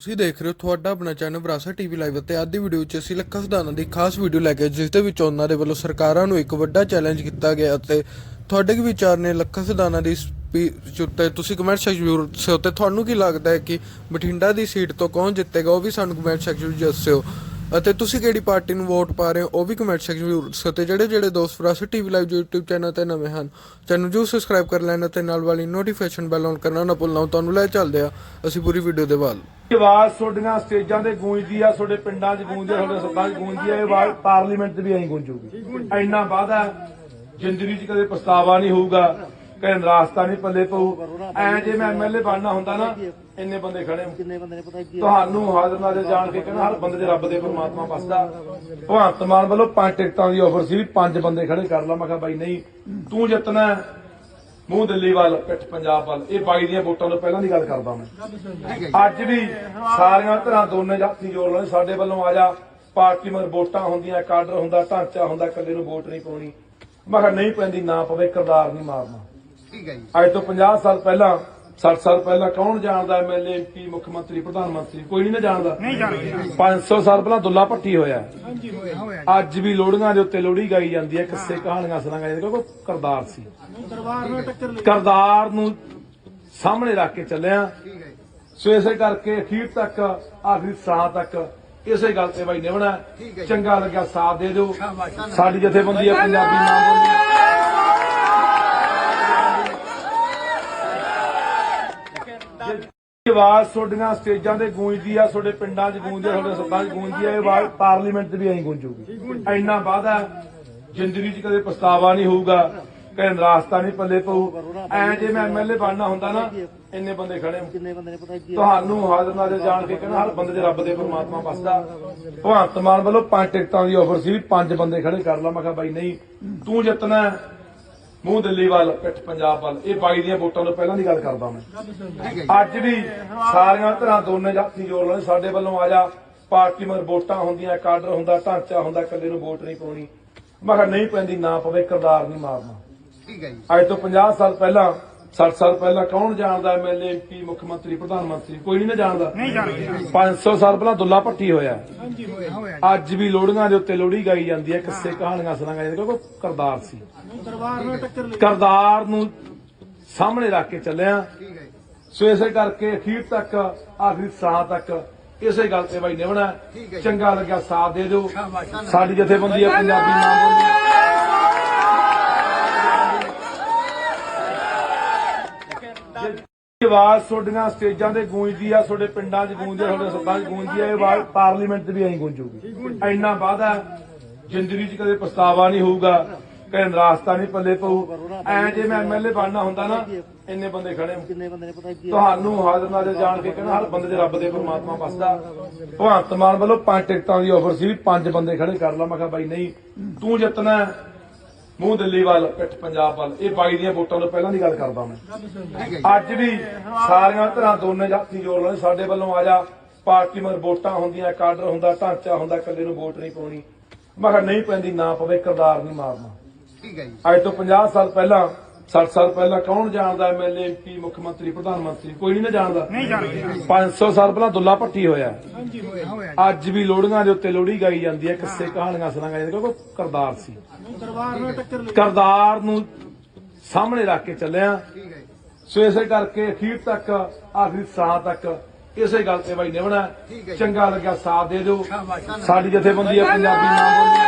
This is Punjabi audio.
ਤੁਸੀਂ ਦੇਖ ਰਹੇ ਹੋ ਤੁਹਾਡਾ ਆਪਣਾ ਚੈਨਲ ਵਿਰਾਸਤ ਟੀਵੀ ਲਾਈਵ ਅਤੇ ਅੱਜ ਦੀ ਵੀਡੀਓ ਵਿੱਚ ਅਸੀਂ ਲੱਖਾਂ ਸਿਧਾਂਤਾਂ ਦੀ ਖਾਸ ਵੀਡੀਓ ਲੈ ਕੇ ਆਏ, ਜਿਸ ਦੇ ਵਿੱਚ ਉਹਨਾਂ ਦੇ ਵੱਲੋਂ ਸਰਕਾਰਾਂ ਨੂੰ ਇੱਕ ਵੱਡਾ ਚੈਲੰਜ ਕੀਤਾ ਗਿਆ ਅਤੇ ਤੁਹਾਡੇ ਕੀ ਵਿਚਾਰ ਨੇ ਲੱਖਾਂ ਸਿਧਾਂਤਾਂ ਦੀ ਸਪੀਚ ਉੱਤੇ? ਤੁਸੀਂ ਕਮੈਂਟ ਸੈਕਸ਼ਨ ਵਿੱਚ ਉੱਤੇ ਤੁਹਾਨੂੰ ਕੀ ਲੱਗਦਾ ਹੈ ਕਿ ਬਠਿੰਡਾ ਦੀ ਸੀਟ ਤੋਂ ਕੌਣ ਜਿੱਤੇਗਾ ਉਹ ਵੀ ਸਾਨੂੰ ਕਮੈਂਟ ਸੈਕਸ਼ਨ ਵਿੱਚ ਦੱਸਿਓ। ਅਤੇ ਤੁਸੀਂ ਕਿਹੜੀ ਪਾਰਟੀ ਨੂੰ ਵੋਟ ਪਾ ਰਹੇ ਹੋ? ਉਹ ਵੀ ਕਮੈਂਟ ਸੈਕਸ਼ਨ ਵਿੱਚ ਦੱਸਿਓ ਤੇ ਜਿਹੜੇ ਜਿਹੜੇ ਦੋਸਤ ਵਿਰਾਸਤ ਟੀਵੀ ਲਾਈਵ YouTube ਚੈਨਲ ਤੇ ਨਵੇਂ ਹਨ, ਚੈਨਲ ਨੂੰ ਸਬਸਕ੍ਰਾਈਬ ਕਰ ਲੈਣਾ ਤੇ ਨਾਲ ਵਾਲੀ ਨੋਟੀਫਿਕੇਸ਼ਨ ਬੈਲ ਔਨ ਕਰਨਾ ਨਾ ਭੁੱਲਣਾ। ਤੁਹਾਨੂੰ ਲੈ ਚੱਲਦੇ ਆ ਅਸੀਂ ਪੂਰੀ ਵੀਡੀਓ ਦੇ ਵੱਲ। ਆਵਾਜ਼ ਤੁਹਾਡੀਆਂ ਸਟੇਜਾਂ ਤੇ ਗੂੰਜਦੀ ਆ, ਤੁਹਾਡੇ ਪਿੰਡਾਂ 'ਚ ਗੂੰਜਦੀ ਆ, ਤੁਹਾਡੇ ਸੱਤਾਂ 'ਚ ਗੂੰਜਦੀ ਆ, ਇਹ ਆਵਾਜ਼ ਪਾਰਲੀਮੈਂਟ 'ਚ ਵੀ ਐਂ ਗੂੰਜੂਗੀ। ਇੰਨਾ ਵਾਦਾ ਜ਼ਿੰਦਗੀ 'ਚ ਕਦੇ ਪਛਤਾਵਾ ਨਹੀਂ ਹੋਊਗਾ। ਕਦੇ ਨਰਾਸਤਾ ਨਹੀਂ ਪੱਲੇ ਪਊ। ਐ ਜੇ ਮੈਂ ਐਮਐਲਏ ਬਣਨਾ ਹੁੰਦਾ ਨਾ ਇੰਨੇ ਬੰਦੇ ਖੜੇ ਕਿੰਨੇ ਬੰਦੇ ਨੇ ਪਤਾ ਕੀ ਤੁਹਾਨੂੰ ਹਾਜ਼ਰ ਨਾਜ਼ਰ ਜਾਣ ਕੇ ਕਹਿੰਦਾ ਹਰ ਬੰਦੇ 'ਚ ਰੱਬ ਦੇ ਪਰਮਾਤਮਾ ਵਸਦਾ। ਭਗਵੰਤ ਮਾਨ ਵੱਲੋਂ ਪੰਜ ਟਿਕਟਾਂ ਦੀ ਆਫਰ ਸੀ ਵੀ ਪੰਜ ਬੰਦੇ ਖੜੇ ਕਰ ਲਾ। ਮੈਂ ਕਿਹਾ ਬਾਈ ਨਹੀਂ ਤੂੰ ਜਿੱਤਣਾ। ਮੂੰਹ ਦਿੱਲੀ ਵੱਲ ਪਿੱਠ ਪੰਜਾਬ ਵੱਲ। ਇਹ ਬਾਈ ਦੀਆਂ ਵੋਟਾਂ ਤੋਂ ਪਹਿਲਾਂ ਦੀ ਗੱਲ ਕਰਦਾ ਮੈਂ। ਅੱਜ ਵੀ ਸਾਰੀਆਂ ਧਿਰਾਂ ਦੋਨੇ ਜਾਤੀ ਜੋੜ ਲੈਣ ਸਾਡੇ ਵੱਲੋਂ ਆ ਜਾ ਪਾਰਟੀ ਮਗਰ ਵੋਟਾਂ ਹੁੰਦੀਆਂ ਕਾਡਰ ਹੁੰਦਾ ਢਾਂਚਾ ਹੁੰਦਾ ਇਕੱਲੇ ਨੂੰ ਵੋਟ ਨਹੀਂ ਪਾਉਣੀ। ਮੈਂ ਕਿਹਾ ਨਹੀਂ ਪੈਂਦੀ ਨਾ ਪਵੇ ਕਿਰਦਾਰ ਨਹੀਂ ਮਾਰਨਾ। ਠੀਕ ਹੈ ਜੀ ਅੱਜ ਤੋਂ 50 ਸਾਲ ਪਹਿਲਾਂ 60 ਸਾਲ ਪਹਿਲਾਂ ਕੌਣ ਜਾਣਦਾ ਐਮਐਲਏ ਐਮਪੀ ਮੁੱਖ ਮੰਤਰੀ ਪ੍ਰਧਾਨ ਮੰਤਰੀ? ਕੋਈ ਨਹੀਂ ਨਾ ਜਾਣਦਾ। ਨਹੀਂ ਜਾਣਦਾ। 500 ਸਾਲ ਪਹਿਲਾਂ ਦੁੱਲਾ ਭੱਟੀ ਹੋਇਆ। ਹਾਂਜੀ ਹੋਇਆ ਹੋਇਆ ਅੱਜ ਵੀ ਲੋੜੀਆਂ ਦੇ ਉੱਤੇ ਲੋੜੀ ਗਾਈ ਜਾਂਦੀ ਹੈ ਕਿੱਸੇ ਕਹਾਣੀਆਂ ਸੁਣਾਈਆਂ ਜਾਂਦੀਆਂ ਕਿਉਂਕਿ ਕਰਦਾਰ ਸੀ। ਦਰਬਾਰ ਨਾਲ ਟੱਕਰ ਲਈ। ਕਰਦਾਰ ਨੂੰ ਸਾਹਮਣੇ ਰੱਖ ਕੇ ਚੱਲਿਆ। ਠੀਕ ਹੈ ਸੋ ਇਸੇ ਕਰਕੇ ਅਖੀਰ ਤੱਕ ਆਖਰੀ ਸਾਹ ਤੱਕ ਇਸੇ ਗੱਲ ਤੇ ਬਾਈ ਨਿਭਣਾ। ਚੰਗਾ ਲੱਗਿਆ ਸਾਥ ਦੇ ਦਿਓ। ਸਾਡੀ ਜਥੇਬੰਦੀ ਹੈ ਪੰਜਾਬੀ ਮਾਂ ਬੋਲੀ। ਇਹ ਆਵਾਜ਼ ਤੁਹਾਡੀਆਂ ਸਟੇਜਾਂ ਤੇ ਗੂੰਜਦੀ ਆ ਤੁਹਾਡੇ ਪਿੰਡਾਂ 'ਚ ਗੂੰਜਦੀ ਆ ਤੁਹਾਡੇ ਸੱਤਾਂ 'ਚ ਗੂੰਜਦੀ ਆ ਇਹ ਆਵਾਜ਼ ਪਾਰਲੀਮੈਂਟ 'ਚ ਵੀ ਐਂ ਗੂੰਜੂਗੀ। ਇੰਨਾ ਵਾਦਾ ਜ਼ਿੰਦਗੀ 'ਚ ਕਦੇ ਪਛਤਾਵਾ ਨਹੀਂ ਹੋਊਗਾ ਕਦੇ ਨਰਾਸਤਾ ਨਹੀਂ ਪੱਲੇ ਪਊ। ਐ ਜੇ ਮੈਂ ਐਮਐਲਏ ਬਣਨਾ ਹੁੰਦਾ ਨਾ ਇੰਨੇ ਬੰਦੇ ਖੜੇ ਕਿੰਨੇ ਬੰਦੇ ਨੇ ਪਤਾ ਕੀ ਤੁਹਾਨੂੰ ਹਾਜ਼ਰ ਨਾਜ਼ਰ ਜਾਣ ਕੇ ਕਹਿੰਦਾ ਹਰ ਬੰਦੇ 'ਚ ਰੱਬ ਦੇ ਪਰਮਾਤਮਾ ਵਸਦਾ। ਭਗਵੰਤ ਮਾਨ ਵੱਲੋਂ ਪੰਜ ਟਿਕਟਾਂ ਦੀ ਆਫਰ ਸੀ ਵੀ ਪੰਜ ਬੰਦੇ ਖੜੇ ਕਰ ਲਾ। ਮੈਂ ਕਿਹਾ ਬਾਈ ਨਹੀਂ ਤੂੰ ਜਿੱਤਣਾ। ਮੂੰਹ ਦਿੱਲੀ ਵੱਲ ਪਿੱਠ ਪੰਜਾਬ ਵੱਲ। ਇਹ ਬਾਈ ਦੀਆਂ ਵੋਟਾਂ ਤੋਂ ਪਹਿਲਾਂ ਦੀ ਗੱਲ ਕਰਦਾ ਮੈਂ। ਅੱਜ ਵੀ ਸਾਰੀਆਂ ਧਿਰਾਂ ਦੋਨੇ ਜਾਤੀ ਜੋੜ ਲੈਣ ਸਾਡੇ ਵੱਲੋਂ ਆ ਜਾ ਪਾਰਟੀ ਮਗਰ ਵੋਟਾਂ ਹੁੰਦੀਆਂ ਕਾਡਰ ਹੁੰਦਾ ਢਾਂਚਾ ਹੁੰਦਾ ਇਕੱਲੇ ਨੂੰ ਵੋਟ ਨਹੀਂ ਪਾਉਣੀ। ਮੈਂ ਕਿਹਾ ਨਹੀਂ ਪੈਂਦੀ ਨਾ ਪਵੇ ਕਿਰਦਾਰ ਨਹੀਂ ਮਾਰਨਾ। ਠੀਕ ਹੈ ਜੀ। ਅੱਜ ਤੋਂ 50 ਸਾਲ ਪਹਿਲਾਂ 60 ਸਾਲ ਪਹਿਲਾਂ ਕੌਣ ਜਾਣਦਾ ਐਮਐਲਏ ਐਮਪੀ ਮੁੱਖ ਮੰਤਰੀ ਪ੍ਰਧਾਨ ਮੰਤਰੀ? ਕੋਈ ਨਹੀਂ ਨਾ ਜਾਣਦਾ। ਨਹੀਂ ਜਾਣਦਾ। 500 ਸਾਲ ਪਹਿਲਾਂ ਦੁੱਲਾ ਭੱਟੀ ਹੋਇਆ। ਹਾਂਜੀ ਹੋਇਆ ਅੱਜ ਵੀ ਲੋੜੀਆਂ ਦੇ ਉੱਤੇ ਲੋੜੀ ਗਾਈ ਜਾਂਦੀ ਹੈ ਕਿੱਸੇ ਕਹਾਣੀਆਂ ਸੁਣਾਈਆਂ ਜਾਂਦੀਆਂ ਕਿਉਂਕਿ ਕਰਦਾਰ ਸੀ। ਦਰਬਾਰ ਨਾਲ ਟੱਕਰ ਲਈ। ਕਰਦਾਰ ਨੂੰ ਸਾਹਮਣੇ ਰੱਖ ਕੇ ਚੱਲਿਆ। ਸੋ ਇਸੇ ਕਰਕੇ ਅਖੀਰ ਤੱਕ ਆਖਰੀ ਸਾਹ ਤੱਕ ਇਸੇ ਗੱਲ ਤੇ ਬਾਈ ਨਿਭਣਾ। ਚੰਗਾ ਲੱਗਿਆ ਸਾਥ ਦੇ ਦਿਓ। ਸਾਡੀ ਜਥੇਬੰਦੀ ਹੈ ਪੰਜਾਬੀ ਮਾਂ ਬੋਲੀ ਇਹ ਆਵਾਜ਼ ਤੁਹਾਡੀਆਂ ਸਟੇਜਾਂ ਤੇ ਗੂੰਜਦੀ ਆ ਤੁਹਾਡੇ ਪਿੰਡਾਂ 'ਚ ਗੂੰਜਦੀ ਆ ਤੁਹਾਡੇ ਸੱਤਾਂ 'ਚ ਗੂੰਜਦੀ ਆ ਇਹ ਆਵਾਜ਼ ਪਾਰਲੀਮੈਂਟ 'ਚ ਵੀ ਐਂ ਗੂੰਜੂਗੀ। ਇੰਨਾ ਵਾਦਾ ਜ਼ਿੰਦਗੀ 'ਚ ਕਦੇ ਪਛਤਾਵਾ ਨਹੀਂ ਹੋਊਗਾ ਕਦੇ ਨਰਾਸਤਾ ਨਹੀਂ ਪੱਲੇ ਪਊ। ਐ ਜੇ ਮੈਂ ਐਮਐਲਏ ਬਣਨਾ ਹੁੰਦਾ ਨਾ ਇੰਨੇ ਬੰਦੇ ਖੜੇ ਕਿੰਨੇ ਬੰਦੇ ਨੇ ਪਤਾ ਕੀ ਤੁਹਾਨੂੰ ਹਾਜ਼ਰ ਨਾਜ਼ਰ ਜਾਣ ਕੇ ਕਹਿੰਦਾ ਹਰ ਬੰਦੇ 'ਚ ਰੱਬ ਦੇ ਪਰਮਾਤਮਾ ਵਸਦਾ। ਭਗਵੰਤ ਮਾਨ ਵੱਲੋਂ ਪੰਜ ਟਿਕਟਾਂ ਦੀ ਆਫਰ ਸੀ ਵੀ ਪੰਜ ਬੰਦੇ ਖੜੇ ਕਰ ਲਾ। ਮੈਂ ਕਿਹਾ ਬਾਈ ਨਹੀਂ ਤੂੰ ਜਿੱਤਣਾ। ਮੂੰਹ ਦਿੱਲੀ ਵੱਲ ਪਿੱਠ ਪੰਜਾਬ ਵੱਲ ਇਹ ਬਾਈ ਦੀਆਂ ਵੋਟਾਂ ਤੋਂ ਪਹਿਲਾਂ ਦੀ ਗੱਲ ਕਰਦਾ ਮੈਂ। ਅੱਜ ਵੀ ਸਾਰੀਆਂ ਧਿਰਾਂ ਦੋਨੇ ਜਾਤੀ ਜੋੜ ਲੈਣ ਸਾਡੇ ਵੱਲੋਂ ਆ ਜਾ ਪਾਰਟੀ ਮਗਰ ਵੋਟਾਂ ਹੁੰਦੀਆਂ ਕਾਡਰ ਹੁੰਦਾ ਢਾਂਚਾ ਹੁੰਦਾ ਇਕੱਲੇ ਨੂੰ ਵੋਟ ਨਹੀਂ ਪਾਉਣੀ। ਮੈਂ ਕਿਹਾ ਨਹੀਂ ਪੈਂਦੀ ਨਾ ਪਵੇ ਕਿਰਦਾਰ ਨਹੀਂ ਮਾਰਨਾ। ਠੀਕ ਹੈ ਜੀ। ਅੱਜ ਤੋਂ 50 ਸਾਲ ਪਹਿਲਾਂ 60 ਸਾਲ ਪਹਿਲਾਂ ਕੌਣ ਜਾਣਦਾ ਐਮਐਲਏ ਐਮਪੀ ਮੁੱਖ ਮੰਤਰੀ ਪ੍ਰਧਾਨ ਮੰਤਰੀ? ਕੋਈ ਨਹੀਂ ਨਾ ਜਾਣਦਾ। ਨਹੀਂ ਜਾਣਦਾ। 500 ਸਾਲ ਪਹਿਲਾਂ ਦੁੱਲਾ ਭੱਟੀ ਹੋਇਆ। ਹਾਂਜੀ ਹੋਇਆ ਹੋਇਆ ਅੱਜ ਵੀ ਲੋੜੀਆਂ ਦੇ ਉੱਤੇ ਲੋੜੀ ਗਾਈ ਜਾਂਦੀ ਹੈ ਕਿੱਸੇ ਕਹਾਣੀਆਂ ਸੁਣਾਈਆਂ ਜਾਂਦੀਆਂ ਕਿਉਂਕਿ ਕਰਦਾਰ ਸੀ। ਦਰਬਾਰ ਨਾਲ ਟੱਕਰ ਲਈ। ਕਰਦਾਰ ਨੂੰ ਸਾਹਮਣੇ ਰੱਖ ਕੇ ਚੱਲਿਆ। ਸੋ ਇਸੇ ਕਰਕੇ ਅਖੀਰ ਤੱਕ ਆਖਰੀ ਸਾਹ ਤੱਕ ਇਸੇ ਗੱਲ ਤੇ ਬਾਈ ਨਿਭਣਾ। ਚੰਗਾ ਲੱਗਿਆ ਸਾਥ ਦੇ ਦਿਓ। ਸਾਡੀ ਜਥੇਬੰਦੀ ਹੈ ਪੰਜਾਬੀ ਮਾਂ ਬੋਲੀ